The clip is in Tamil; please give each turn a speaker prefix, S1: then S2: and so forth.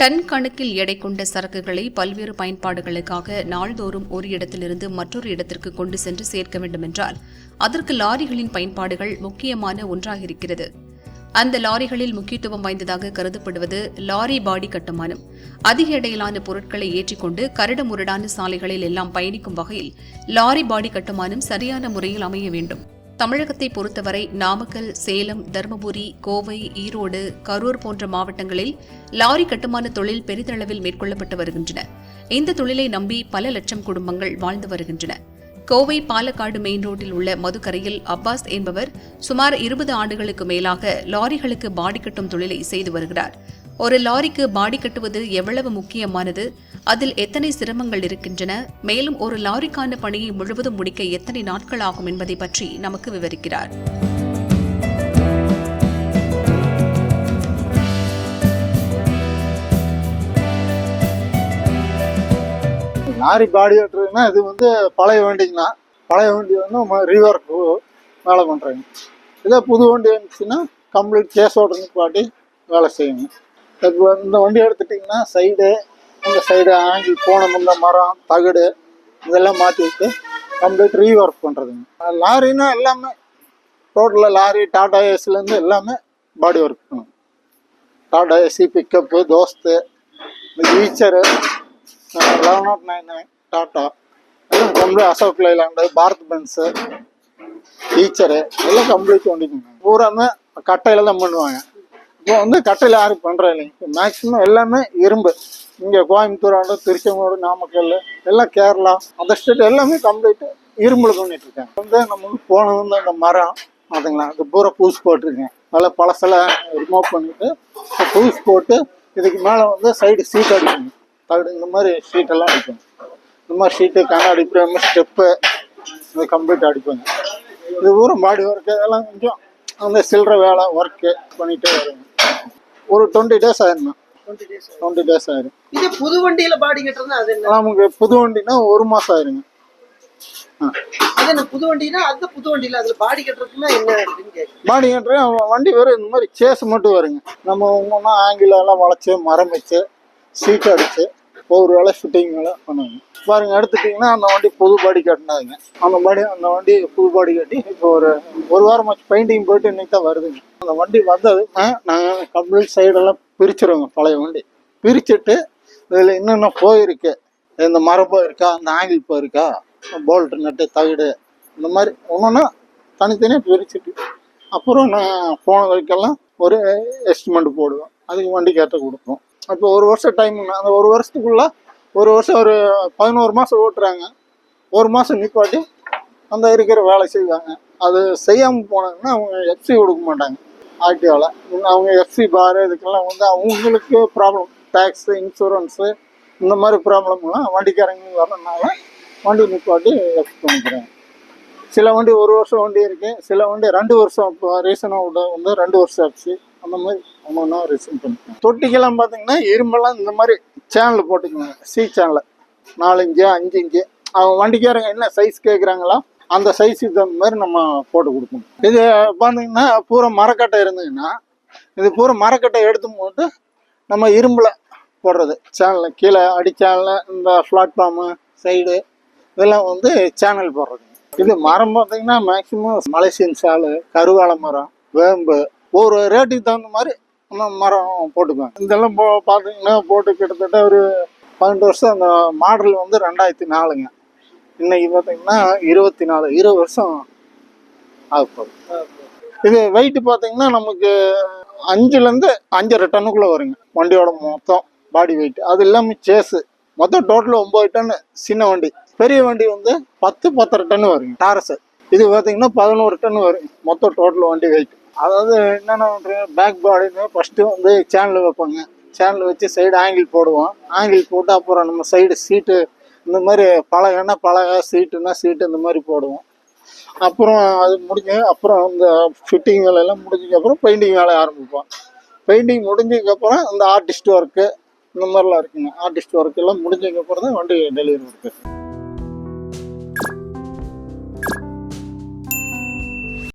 S1: டன் கணக்கில் எடை கொண்ட சரக்குகளை பல்வேறு பயன்பாடுகளுக்காக நாள்தோறும் ஒரு இடத்திலிருந்து மற்றொரு இடத்திற்கு கொண்டு சென்று சேர்க்க வேண்டுமென்றால் அதற்கு லாரிகளின் பயன்பாடுகள் முக்கியமான ஒன்றாக இருக்கிறது. அந்த லாரிகளில் முக்கியத்துவம் வாய்ந்ததாக கருதப்படுவது லாரி பாடி கட்டுமானம். அதிக எடையிலான பொருட்களை ஏற்றிக்கொண்டு கரடுமுரடான சாலைகளில் எல்லாம் பயணிக்கும் வகையில் லாரி பாடி கட்டுமானம் சரியான முறையில் அமைய வேண்டும். தமிழகத்தை பொறுத்தவரை நாமக்கல் சேலம் தருமபுரி கோவை ஈரோடு கரூர் போன்ற மாவட்டங்களில் லாரி கட்டுமான தொழில் பெரிதளவில் மேற்கொள்ளப்பட்டு வருகின்றன. இந்த தொழிலை நம்பி பல லட்சம் குடும்பங்கள் வாழ்ந்து வருகின்றன. கோவை பாலக்காடு மெயின் ரோட்டில் உள்ள மதுக்கரையில் அப்பாஸ் என்பவர் சுமார் இருபது ஆண்டுகளுக்கு மேலாக லாரிகளுக்கு பாடி கட்டும் தொழிலை செய்து வருகிறார். ஒரு லாரிக்கு பாடி கட்டுவது எவ்வளவு முக்கியமானது? அதில் எத்தனை சிரமங்கள் இருக்கின்றன? மேலும் ஒரு லாரிக்கான பணியை முழுவதும் முடிக்க எத்தனை நாட்கள் ஆகும் என்பதை பற்றி நமக்கு விவரிக்கிறார்.
S2: லாரி பாடி கட்டுறதுனா இது வந்து பழைய வண்டிங்கண்ணா. பழைய வண்டி வந்து ரிவர்க்கு வேலை பண்ணுறாங்க இதே புது வண்டி இருந்துச்சுன்னா கம்ப்ளீட் கேஸ் ஓட்டுறதுக்கு பாட்டி வேலை செய்யணும் இப்போ இந்த வண்டி எடுத்துட்டிங்கன்னா சைடு இந்த சைடு ஆங்கிள் போன முந்த மரம் தகடு இதெல்லாம் மாற்றி விட்டு கம்ப்ளீட் ரீஒர்க் பண்ணுறதுங்க லாரின்னா எல்லாமே ரோட்டில் லாரி டாடா ஏஸ்லேருந்து எல்லாமே பாடி ஒர்க் பண்ணும். Tata AC pickup Dost Eicher eleven nought nine Tata எல்லாம் complete Ashok Leyland Bharat Benz teacher எல்லாம் கம்ப்ளீட் வண்டிங்க பூராமே கட்டையில் தான் பண்ணுவாங்க. இப்போ வந்து கட்டையில் யாரும் பண்ணுறது இல்லைங்க மேக்ஸிமம் எல்லாமே இரும்பு. இங்கே கோயம்புத்தூர் திருச்செங்கோடு நாமக்கல் எல்லாம் கேரளா அந்த ஸ்டேட் எல்லாமே கம்ப்ளீட்டு இரும்பில் பண்ணிட்டு இருக்காங்க வந்து நம்மளுக்கு போன வந்து அந்த மரம் அதுங்களா அது பூரா பூசு போட்டிருக்கேன். நல்லா பழசெல்லாம் ரிமூவ் பண்ணிட்டு பூசு போட்டு இதுக்கு மேலே வந்து சைடு சீட் அடிக்கணும். தகடு இந்த மாதிரி ஷீட்டெல்லாம் அடிக்கணும். இந்த மாதிரி ஷீட்டு கண்ணாடி பிரேம் ஸ்டெப்பு இது கம்ப்ளீட் அடிப்பாங்க இது பூரா பாடி ஒர்க்கு இதெல்லாம் கொஞ்சம் அந்த சில்லற வேலை ஒர்க்கு பண்ணிகிட்டே வருங்க ஒரு டுவெண்ட்டி டேஸ் ஆயிருந்தேன் டுவெண்ட்டி டேஸ் ஆயிரும்.
S3: இது புது வண்டியில பாடி கட்டுறது அது என்ன?
S2: நமக்கு புது வண்டினா ஒரு மாதம் ஆயிருங்க.
S3: அது என்ன புது வண்டினா அது புது வண்டியில அதுல பாடி கட்டுறதுன்னா என்ன அப்படின்னு கேட்குறேன்
S2: பாடி கட்டுறேன் வண்டி வெறும் இந்த மாதிரி சேஸ் மட்டும் வருங்க. நம்ம ஒன்றா ஆங்கில எல்லாம் வளைச்சு மரம் வச்சு சீட் அடிச்சு ஒவ்வொரு வேலை ஃபிட்டிங் வேலை பண்ணுவாங்க பாருங்க எடுத்துட்டிங்கன்னா அந்த வண்டி புது பாடி கட்டினாங்க. அந்த பாடி அந்த வண்டி புது பாடி கட்டி இப்போ ஒரு ஒரு வாரம் பெயிண்டிங் போயிட்டு இன்னைக்கு தான் வருதுங்க. அந்த வண்டி வந்தது நாங்கள் கம்ப்ளீட் சைடெல்லாம் பிரிச்சிருவோங்க பழைய வண்டி. பிரிச்சுட்டு இதில் என்னென்ன போயிருக்கு இந்த மரபோ இருக்கா? இந்த ஆங்கிள் போயிருக்கா போல்ட் நட்டு தவிடு இந்த மாதிரி ஒன்றுன்னா தனித்தனியாக பிரிச்சுட்டு அப்புறம் நான் போன வரைக்கெல்லாம் ஒரு எஸ்டிமெண்ட் போடுவேன் அதுக்கு வண்டி கேட்ட கொடுப்போம். அப்போ ஒரு வருஷம் டைம் அந்த ஒரு வருஷத்துக்குள்ள ஒரு வருஷம் ஒரு பதினோரு மாதம் ஓட்டுறாங்க. ஒரு மாதம் நிப்பாட்டி அந்த இருக்கிற வேலை செய்வாங்க. அது செய்யாமல் போனாங்கன்னா அவங்க எஃப்சி கொடுக்க மாட்டாங்க. ஆக்டிவாவில் அவங்க எஃப்சி பார் இதுக்கெல்லாம் வந்து அவங்களுக்கு ப்ராப்ளம் டேக்ஸு இன்சூரன்ஸு இந்த மாதிரி ப்ராப்ளம்லாம் வண்டிக்காரங்க வரனால வண்டி நிப்பாட்டி எஃப்சி பண்ணிக்கிறாங்க. சில வண்டி ஒரு வருஷம் வண்டி இருக்குது சில வண்டி ரெண்டு வருஷம் இப்போ ரீசனாக வந்து ரெண்டு வருஷம் எஃப்சி அந்த மாதிரி ஒன்று ஒன்றா ரீசன் பண்ணிக்கலாம். தொட்டிக்கெல்லாம் பார்த்தீங்கன்னா இரும்பெல்லாம் இந்த மாதிரி சேனல் போட்டுக்கோங்க. சி சேனலில் நாலு இஞ்சு அஞ்சு இஞ்சு அவங்க வண்டிக்காரங்க என்ன சைஸ் கேட்குறாங்களோ அந்த சைஸுக்கு தகுந்த மாதிரி நம்ம போட்டு கொடுக்கணும். இது பார்த்தீங்கன்னா பூரா மரக்கட்டை இருந்ததுன்னா இது பூரா மரக்கட்டை எடுத்து போட்டு நம்ம இரும்பில் போடுறது. சேனலில் கீழே அடி சேனலில் இந்த பிளாட்ஃபார்மு சைடு இதெல்லாம் வந்து சேனல் போடுறது. இது மரம் பார்த்தீங்கன்னா மேக்சிமம் மலேசியன் சாலு கருவாழை மரம் வேம்பு ஒரு ரேட்டுக்கு தகுந்த மாதிரி நம்ம மரம் போட்டுக்குவேன் இதெல்லாம் போ பார்த்தீங்கன்னா போட்டு கிட்டத்தட்ட ஒரு பன்னெண்டு வருஷம் அந்த மாடல் வந்து ரெண்டாயிரத்தி நாலுங்க. இன்னைக்கு பார்த்தீங்கன்னா இருபத்தி நாலு இருபது வருஷம் ஆகப்போகுது இது வெயிட் பார்த்தீங்கன்னா நமக்கு அஞ்சுலேருந்து அஞ்சரை டன்னுக்குள்ளே வருங்க. வண்டியோட மொத்தம் பாடி வெயிட் அது இல்லாமல் சேஸு மொத்தம் டோட்டல் ஒம்பது டன்னு சின்ன வண்டி. பெரிய வண்டி வந்து பத்து பத்தரை டன்னு வருங்க. டாரஸு இது பார்த்தீங்கன்னா பதினோரு டன் வரும். மொத்தம் டோட்டல் வண்டி வெயிட் அதாவது என்னென்ன பண்ணுறீங்க பேக் பாடின்னு ஃபஸ்ட்டு வந்து சேனல் வைப்பாங்க. சேனல் வச்சு சைடு ஆங்கிள் போடுவோம். ஆங்கிள் போட்டு அப்புறம் நம்ம சைடு சீட்டு இந்த மாதிரி பலகைன்னா பலகை சீட்டுன்னா சீட்டு இந்த மாதிரி போடுவோம். அப்புறம் அது முடிஞ்சு அப்புறம் இந்த ஃபிட்டிங் வேலையெல்லாம் முடிஞ்சதுக்கப்புறம் பெயிண்டிங் வேலை ஆரம்பிப்போம். பெயிண்டிங் முடிஞ்சதுக்கப்புறம் இந்த ஆர்டிஸ்ட் ஒர்க்கு இந்த மாதிரிலாம் இருக்குங்க. ஆர்டிஸ்ட் ஒர்க்கெல்லாம் முடிஞ்சதுக்கப்புறம் தான் வண்டி டெலிவரி இருக்குது